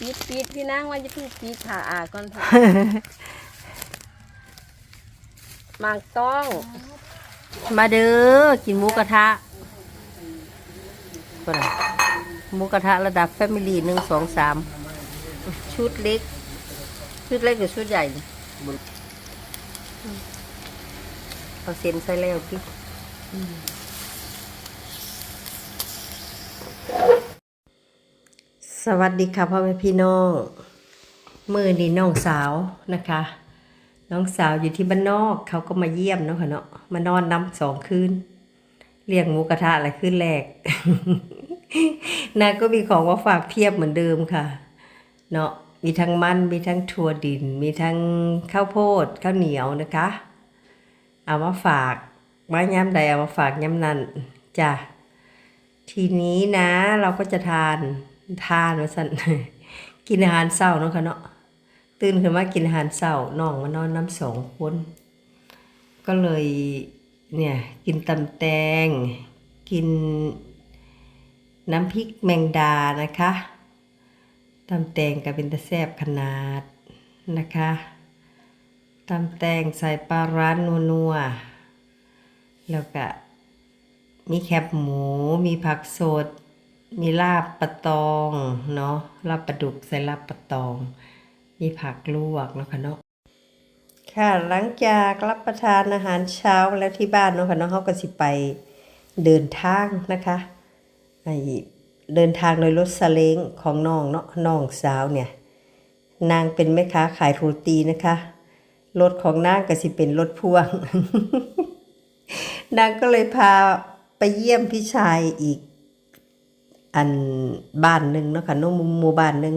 ปิดปิดพี่นางว่าจะเพิ่งปิดผ่าอาก่อนเถอะหมากต้อง มาเด้อกินหมูกระทะก็ได้หมูกระทะระดับแฟมิลี่หนึ่งสองสามชุดเล็ก ชุดเล็กหรือชุดใหญ่เนี่ยเอาเส้นใส่แล้วพี่ วัสดีค่ะพ่อแม่พี่น้อง มือนี่น้องสาวนะคะ น้องสาวอยู่ที่บ้านนอกเขาก็มาเยี่ยมเนาะค่ะเนาะมานอนน้ำสองคืนเลี้ยงหมูกระทะอะไรคืนแรกนาก็มีของมาฝากเพียบเหมือนเดิมค่ะ เนาะมีทั้งมันมีทั้งถั่วดิน มีทั้งข้าวโพดข้าวเหนียวนะคะ เอามาฝากมาย้ำใดเอามาฝากย้ำนั้นจ้ะทีนี้นะเราก็จะทาน ทานว่าสั่นกินอาหารเช้าเนาะค่ะเนาะตื่นขึ้นมากินอาหารเช้าน้องมานอนน้ำสองคนก็เลยเนี่ยกินตำแตง กินน้ำพริกแมงดานะคะตำแตงก็เป็นตะแซบขนาดนะคะตำแตงใส่ปลาร้านัวๆแล้วก็มีแคบหมูมีผักสด มีลาบปลาตองเนาะลาบปลาดุกใส่ลาบปลาตอง มีผักลวกเนาะค่ะเนาะค่ะหลังจากรับประทานอาหารเช้าแล้วที่บ้านเนาะค่ะเนาะเขาก็สิไปเดินทางนะคะไอเดินทางโดยรถซาเล้งของน้องเนาะน้องสาวเนี่ย นางเป็นแม่ค้าขายโรตีนะคะรถของนางก็สิเป็นรถพ่วง นางก็เลยพาไปเยี่ยมพี่ชายอีก อันบ้านหนึ่งเนาะค่ะน้องหมู่บ้านหนึ่ง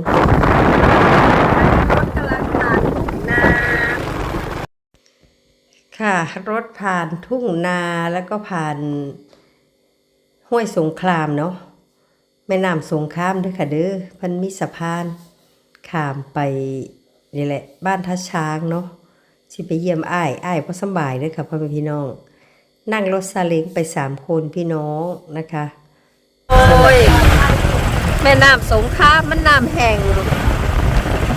รถกำลังผ่านทุ่งนาค่ะ รถผ่านทุ่งนาแล้วก็ผ่านห้วยสงครามเนาะแม่น้ำสงครามเด้วยค่ะเด้อพันมีสะพานข้ามไปนี่แหละ บ้านท่าช้างเนาะสิไปเยี่ยมอ้ายอ้ายเพราะสำบายเด้อค่ะพ่อแม่พี่น้อง นั่งรถซาเล้งไปสามคนพี่น้องนะคะ โอ้ย แม่น้ำสงครามมันน้ำแห้ง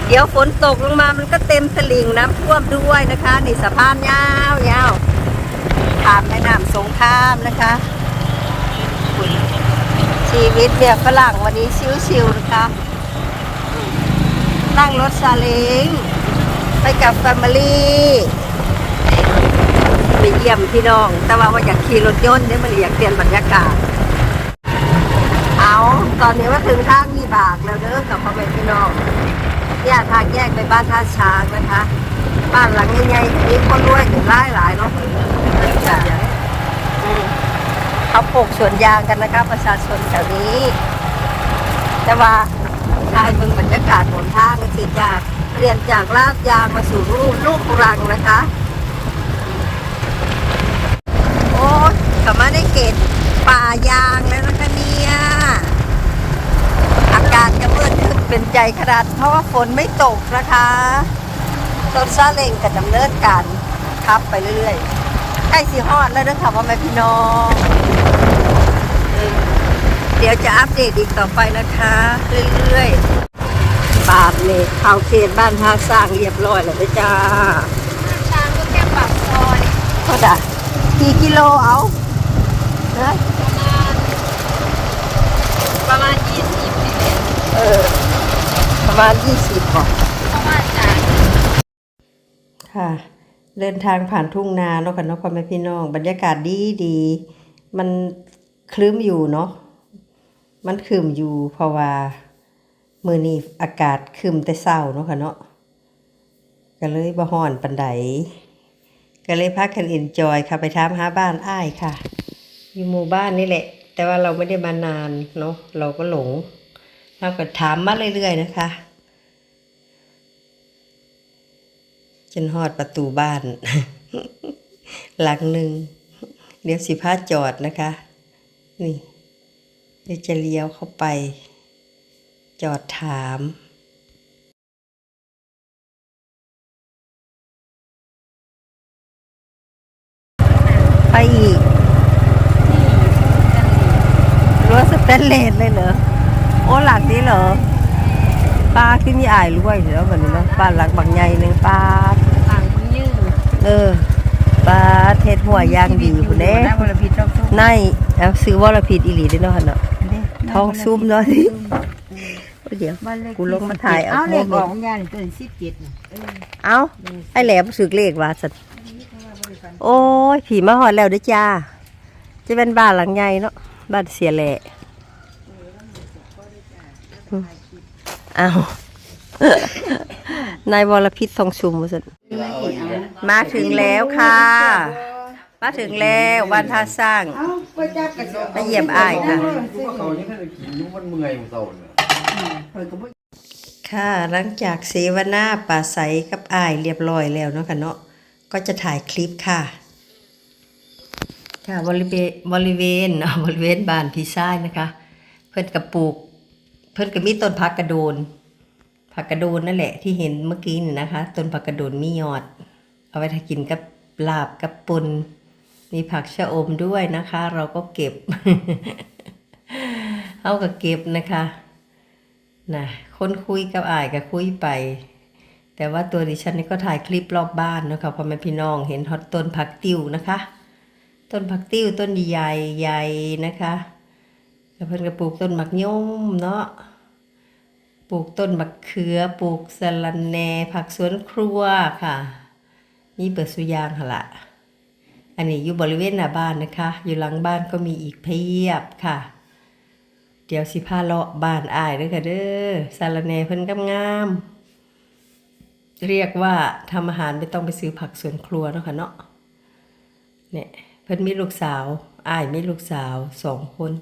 เดี๋ยวฝนตกลงมามันก็เต็มสลิงน้ำท่วมด้วยนะคะ นี่สะพานยาวยาวผ่านแม่น้ำสงครามนะคะชีวิตเนี่ยฝรั่งวันนี้ชิวๆนะคะนั่งรถซาเล้งไปกับแฟมิลี่ไปเยี่ยมพี่น้อง แต่ว่าว่าอยากขี่รถยนต์เนี่ยมันอยากเปลี่ยนบรรยากาศ ตอนนี้ว่าถึงทางมีบากแล้วเด้อกับพ่อแม่พี่น้องเนี่ยทางแยกไปบ้านท่าช้างนะคะ บ้านหลังใหญ่ๆมีคนรวยถึงหลายหลายเนาะเขาปลูกสวนยางกันนะคะ ประชาชนแถวนี้ แต่ว่าชายเมืองบรรยากาศหนทางสิจากเปลี่ยนจากลาดยางมาสู่ลูกลูกรังนะคะ โอ้กลับมาได้เกตป่ายางแล้วนะคะากาศก็มืดขึ้นเป็นใจขนาด เพราะว่าฝนไม่ตกนะคะรถซาเล้งกับดำเนินการขับไปเรื่อยๆ ใกล้สีฮอดแล้วนะคะพ่อแม่พี่น้องเออเดี๋ยวจะอัปเดตอีกต่อไปนะคะ เรื่อยๆบาปเนี่ยเข้าเขตบ้านท่าสร้างเรียบร้อยแล้วนะจ้าช้างก็แค่ปากซอยก็ได้กี่กิโลเอานะ ประมาณยี่สิบนี่แหละ เออ ประ มาณยี่สิบก่อนเพระว่าจากค่ะ เดินทางผ่านทุ่งนาเนาะค่ะเนาะพ่อแม่พี่น้อง บรรยากาศดีดี มันคลึ้มอยู่เนาะ มันคลึ้มอยู่เพราะว่ามือนี้อากาศคลึ้มแต่เช้าเนาะค่ะเนาะ ก็เลยบ่ฮ้อนปันไดก็เลยพักกันเอนจอยค่ะ ไปทามหาบ้านอ้ายค่ะ อยู่หมู่บ้านนี่แหละ แต่ว่าเราไม่ได้มานานเนาะเราก็หลง เราก็ถามมาเรื่อยๆนะคะ จนฮอดประตูบ้าน หลังหนึ่งเดี๋ยวสิพาจอดนะคะ นี่เดี๋ยวจะเลี้ยวเข้าไป จอดถามไปอีกรั้วสแตนเลสเลยเหรอ โอ้หลังนี้เหรอ ป้าขึ้นนี่อายรวยแล้วบัดนี้นาะบ้าหลังบางใหญ่หนึ่งป้า เออป้าเทศหัวยางดีพุ่นเด้ได้บริพิตรอบทุกในเอาซื้อวรพิษอีหลีเด้อเนาะหั่นเนาะทองซุ่มเนาะสิเดี๋ยวบ้านเลขกูลงมาถ่ายเอาเอาเลขโมเมนต์ออกของยานี่ตัวนี้สิบเจ็ดน่ะเอาไอ้แหลมสึกเลขว่าสัตว์โอ้ยผีมาหอดแล้วเด้อจ้า จะเป็นบ้านหลังใหญ่เนาะบ้านเสียแหละอืมเอานายวรพิษทองชุมว่าสัตว์ มาถึงแล้วค่ะ มาถึงแล้วบ้านท่าสร้าง เอาไปจับกระสอบมาเยี่ยมอ้ายค่ะ เขานี่แค่กินนุ่มันเมื่อยมันเศร้าเนี่ยเปิดกระปุกค่ะหลังจากเสวนาป่าใสกับอ้ายเรียบร้อยแล้วเนาะค่ะเนาะก็จะถ่ายคลิปค่ะ ค่ะบริเวณบริเวณอ่าบริเวณบ้านพี่ชายนะคะ เพิ่นกระปลูก เพิ่นก็มีต้นผักกระโดนผักกระโดนนั่นแหละที่เห็นเมื่อกี้นี่นะคะต้นผักกระโดนมียอด เอาไว้ทากินกับลาบกับปนมีผักชะอมด้วยนะคะ เราก็เก็บ เอาก็เก็บนะคะนะคนคุยกับอ้ายก็คุยไป แต่ว่าตัวดิฉันนี่ก็ถ่ายคลิปรอบบ้านนะคะพ่อแม่พี่น้องเห็นฮอตต้นผักติ้วนะคะ ต้นผักติ้วต้นใหญ่ใหญ่นะคะแล้วเพิ่นก็ปลูกต้นหมักยมเนาะปลูกต้นมะเขือปลูกสะระแหน่ผักสวนครัวค่ะ นี่เปิดสุยางละอันนี้อยู่บริเวณหน้าบ้านนะคะ อยู่หลังบ้านก็มีอีกเพียบค่ะ เดี๋ยวสิพาเลาะบ้านอายเด้อค่ะเด้อสะระแหน่เพิ่นกำงามเรียกว่าทำอาหารไม่ต้องไปซื้อผักสวนครัวเนาะค่ะเนาะเนี่ยเพิ่นมีลูกสาวอายมีลูกสาวสองคน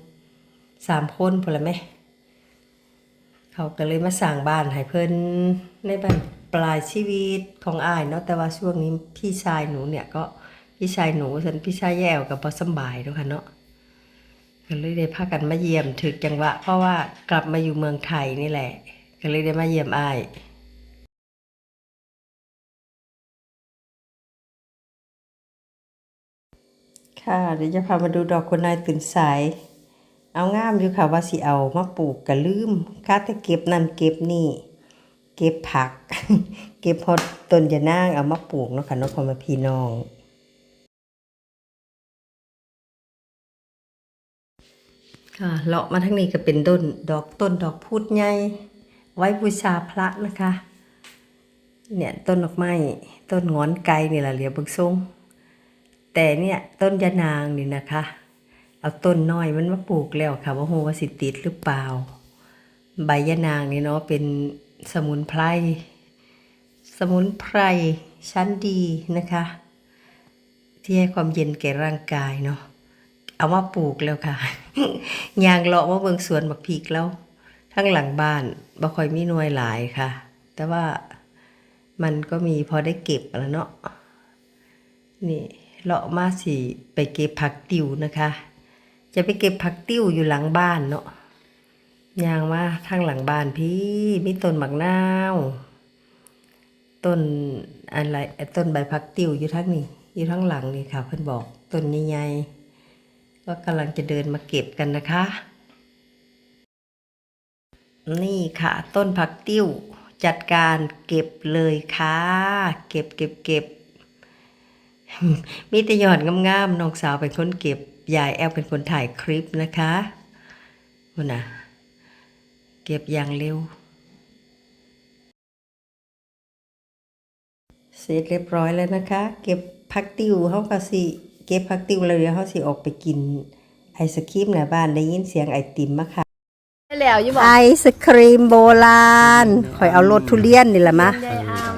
สามคนพอละแม่เขาก็เลยมาสร้างบ้านให้เพิ่นในบ้าน ปลายชีวิตของอ้ายเนาะแต่ว่าช่วงนี้พี่ชายหนูเนี่ยก็พี่ชายหนูฉันพี่ชายแย่วกับบ่สบายด้วยค่ะเนาะก็เลยได้พากันมาเยี่ยมถึกจังหวะ เพราะว่ากลับมาอยู่เมืองไทยนี่แหละ ก็เลยได้มาเยี่ยมอ้ายค่ะเดี๋ยวจะพามาดูดอกคนนายตื่นสาย เอางามอยู่ค่ะว่าสิเอามาปลูกกะลืมค่าแต่เก็บนั่นเก็บนี่ เก็บผัก เก็บพอต้นยะนางเอามาปลูกเนาะค่ะเน้องพ่อแม่พี่น้องค่ะเลาะมาทั้งนี้ก็เป็นต้นดอกต้นดอกพุดใหญ่ไว้บูชาพระนะคะ เนี่ยต้นดอกไม้ต้นงอนไก่นี่แหละเหลียวบิกทรงแต่เนี่ยต้นยะนางนี่นะคะ เอาต้นน้อยมันมาปลูกแล้วค่ะว่าโหว่าสิติดหรือเปล่า ใบยะนางนี่เนาะเป็น สมุนไพร สมุนไพรชั้นดีนะคะ ที่ให้ความเย็นแก่ร่างกายเนาะ เอามาปลูกแล้วค่ะ ยางเลาะว่าเบิงสวนบักพีกแล้ว ทั้งหลังบ้านบ่ค่อยมีหน่วยหลายค่ะ แต่ว่ามันก็มีพอได้เก็บแล้วเนาะ นี่เลาะมาสิไปเก็บผักติวนะคะ จะไปเก็บผักติวอยู่หลังบ้านเนาะ ยางมาทางหลังบ้านพี่มีต้นหมักนาวต้นอะไรต้นใบผักติ้วอยู่ทั้งนี้อยู่ทั้งหลังนี่ค่ะ เพื่อนบอกต้นใหญ่ๆก็กำลังจะเดินมาเก็บกันนะคะ นี่ค่ะ ต้นผักติ้วจัดการเก็บเลยค่ะ เก็บเก็บเก็บมีแต่หยอดงามๆน้องสาวเป็นคนเก็บยายแอลเป็นคนถ่ายคลิปนะคะมันนะ เก็บอย่างเร็ว เสร็จเรียบร้อยแล้วนะคะ เก็บพักติวเขาก็สิ เก็บพักติวแล้วเดี๋ยวเขาสิออกไปกินไอศครีมหน้าบ้านได้ยินเสียงไอติมมาค่ะได้แล้วอยู่บอกไอศครีมโบราณคอยเอารถทุเรียนนี่แหละมะยายอาม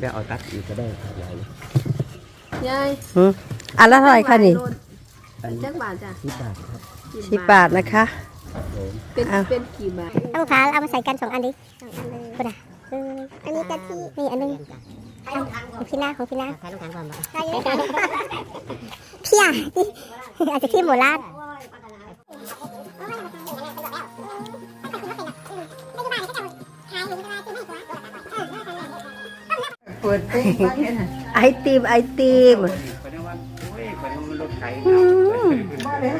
แล้วเอาตัดอีกก็ได้ครับยายยายหืมอันละเท่าไหร่คะนี่จักบาทจ้ะที่บาทครับสิบบาทนะคะ เป็นอ้าวเป็นกี่บาทเอาลูกค้าเอามาใส่กันสองอันดิสองอันเลยคุณอะเอออันนี้กะทินี่อันนึงเอาของพี่นาของพี่นาใช้ลูกค้าก่อนบอกเพี้ยอาจจะขี้โบราณเปิดปุ๊บไปเนี่ยนะไอติมไอติม ไปในวันโอ้ยไปในวันรถไถบ่เลย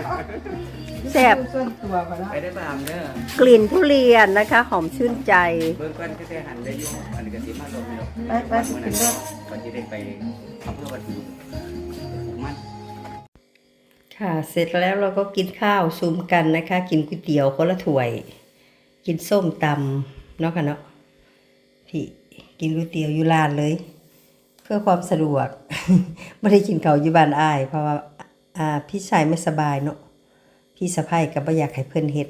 แซ่บส่วนตัวก็แล้วไปได้ตามเด้อกลิ่นทุเรียนนะคะ หอมชื่นใจ เบิ่งก่อนก็ได้หันได้อยู่อันนี้ก็สิมาลงนี่ดอกไปไปสิขึ้นรถก่อนที่ได้ไปอำเภอวัดดูมันค่ะเสร็จแล้วเราก็กินข้าวซุมกันนะคะ กินก๋วยเตี๋ยวคนละถ้วย กินส้มตำเนาะค่ะเนาะที่กินก๋วยเตี๋ยวอยู่ร้านเลย เพื่อความสะดวก ไม่ได้กินเขาอยู่บ้านอ้าย เพราะว่าอ่าพี่ชายไม่สบายเนาะพี่สะพ้ายก็บ่อยากให้เพิ่นเฮ็ด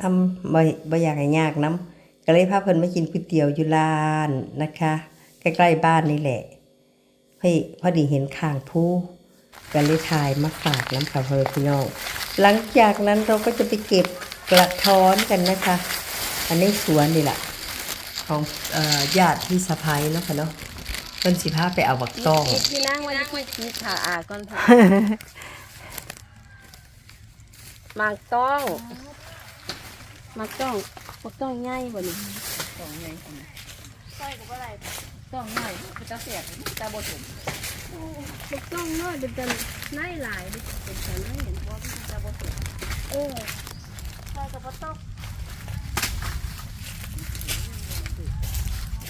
น้ำบ่บ่อยากให้ยากน้ำก็เลยพาเพิ่นมากินก๋วยเตี๋ยวอยู่ร้านนะคะ ใกล้ๆบ้านนี่แหละเฮ้ยพอดีเห็นข้างผู้ก็เลยถ่ายมาฝากน้ำค่ะพ่อพี่น้องหลังจากนั้นเราก็จะไปเก็บกระท้อนกันนะคะ อันนี้สวนนี่แหละของญาติพี่สะพ้ายเนาะค่ะเนาะ เพิ่นสิพาไปเอาบักต้อง พี่นั่งวันที่คิดขาอาก่อนค่ะมากต้องมากต้องมากต้องง่ายบ่นี่ต้องง่ายใส่กับอะไรต้องง่ายมันจะเสียบจะบ่ถึงมากต้องน้อยเป็นจังง่ายหลายดิเป็นจังง่ายเห็นว่ามันจะบ่ถึงเออใส่กับบ่ต้อง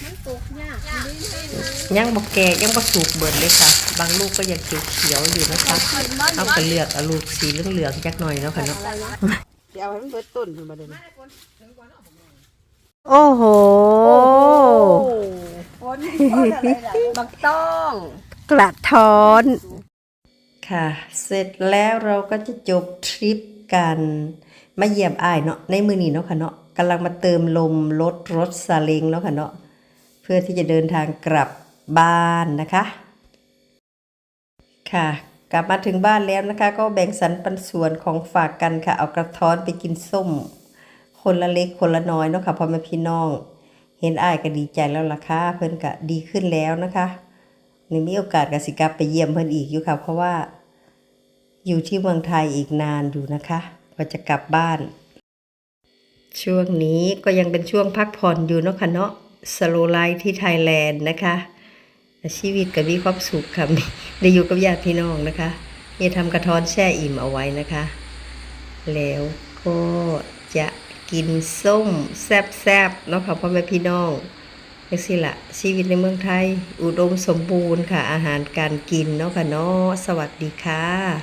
มัน ตกยากมันดียังบอกแก่ยังบ่สุกเบิดเลยค่ะ บางลูกก็ยังเขียวๆอยู่นะคะเอาไปเลือกเอาลูกสีเหลืองๆจักหน่อยเนาะค่ะเนาะจะเอาให้มันเบิดต้นขึ้นมาเลยโอ้โหคนคนอะไรล่ะบักต้องกระท้อนค่ะ เสร็จแล้วเราก็จะจบทริปกันมาเยี่ยมอ้ายเนาะในมือนี้เนาะค่ะเนาะกำลังมาเติมลมรถรถซาเล้งเนาะค่ะเนาะเพื่อที่จะเดินทางกลับบ้านนะคะ ค่ะ กลับมาถึงบ้านแล้วนะคะ ก็แบ่งสรรปันส่วนของฝากกันค่ะ เอากระท้อนไปกินส้ม คนละเล็กคนละน้อยเนาะค่ะพ่อแม่พี่น้อง เห็นอ้ายก็ดีใจแล้วล่ะค่ะเพิ่นก็ดีขึ้นแล้วนะคะนี่มีโอกาสก็สิกลับไปเยี่ยมเพิ่นอีกอยู่ค่ะ เพราะว่า อยู่ที่เมืองไทยอีกนานอยู่นะคะก็จะกลับบ้าน ช่วงนี้ก็ยังเป็นช่วงพักผ่อนอยู่เนาะค่ะเนาะ สโลไลท์ที่ไทยแลนด์นะคะชีวิตก็มีความสุขค่ะได้อยู่กับญาติพี่น้องนะคะมีทำกระท้อนแช่อิ่มเอาไว้นะคะ แล้วก็จะกินส้มแซ่บๆเนาะค่ะพ่อแม่พี่น้องนี่สิละชีวิตในเมืองไทย อุดมสมบูรณ์ค่ะ อาหารการกินเนาะค่ะเนาะสวัสดีค่ะ